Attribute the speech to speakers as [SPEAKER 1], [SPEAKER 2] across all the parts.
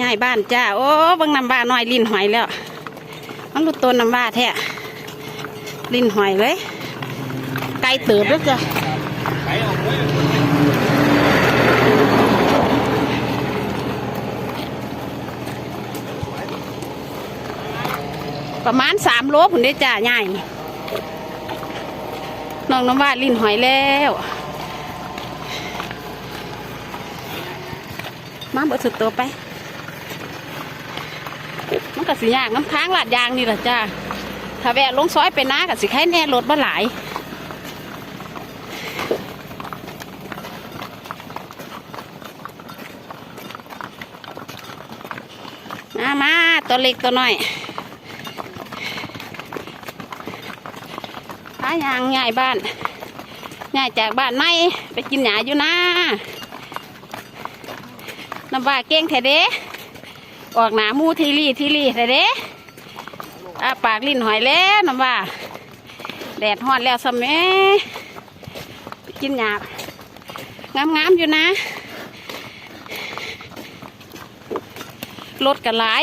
[SPEAKER 1] ย้ายบ้านจ้า โอ้บังน้ำบ้าน้อยลิ้นหอยแล้ว มันรู้ต้นน้ำบ้าแท้ลิ้นหอยเลย ไกลเติบแล้วจ้ะ
[SPEAKER 2] ปออกเลย
[SPEAKER 1] ประมาณสามโลผุนได้จ้าใหญ่น้องน้ำว่าลิ้นหอยแล้ว มาเบิดสุดตัวไป มันก็สิยากน้ำค้างลาดยางนี่แหละจ้าถ้าแวะลงซอยไปน้าก็สิใครแน่รถบ่หลายมามาตัวเล็กตัวน้อยหายางง่ายบ้านง่ายจากบ้านไม่ไปกินหยาอยู่นะน้ำว่าเก่งแท้เด้ ออกหนามูทีรีทีรีแท้เด้อาปากลิ้นหอยแล้วน้ำว่า แดดฮอนแล้วสมัยกินหยาบงามๆอยู่นะรถกระหลาย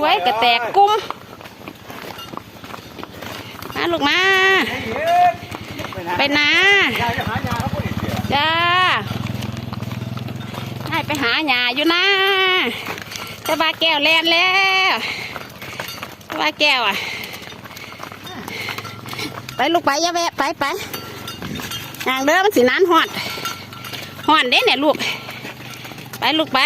[SPEAKER 1] ไว้กระแตกกุ้มมาลูกมา ไปนา
[SPEAKER 2] ยายจะหายาแล้วคนอีกเดียว
[SPEAKER 1] จ้าให้ไปหาหยาอยู่นะ จะบาแก้วแลนแล้วจะบาแก้วอะ ไปลูกไปอย่าแวะไปไปอย่างเดิมมันสินานหอดหอนเด้เนี่ยลูก ไปลูกไป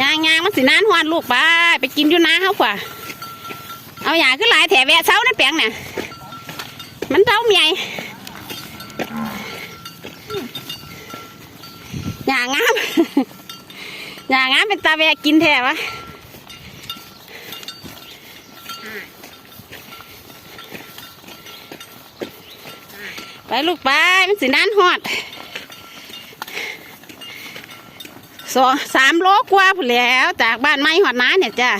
[SPEAKER 1] ยางยางมันสินานหวานลูกไป ไปกินอยู่นาเขากว่า เอาอย่างขึ้นหลายแถแวะเช้าในแปลงเนี่ยมันเท่าเมียอย่างงามอย่างงามเป็นตาแวะกินแถวะไปลูกไปมันสินานหอดสองสามโลกว่าพุ่นแล้ว จากบ้านไม้หอดน้าเนี่ยจ้ะ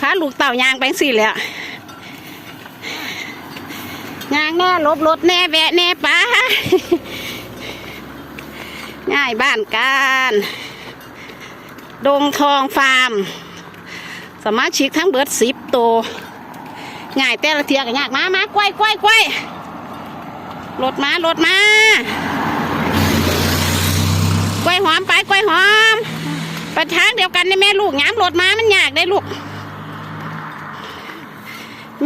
[SPEAKER 1] พาลูกเต่ายางไปสี่แล้วยางแน่ลบรถแน่แวะแน่ป้าง่ายบ้านการดงทองฟาร์ม สมาชิกทั้งเบิร์ดสิบตัวง่ายแต่ละเทียกันยากมามากล้วยกล้วยกล้วยรถมารถมากล้วยหอมไปกล้วยหอมไปทางเดียวกันในแม่ลูกย้ำรถมามันยากได้ลูก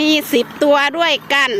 [SPEAKER 1] มีสิบตัวด้วยกัน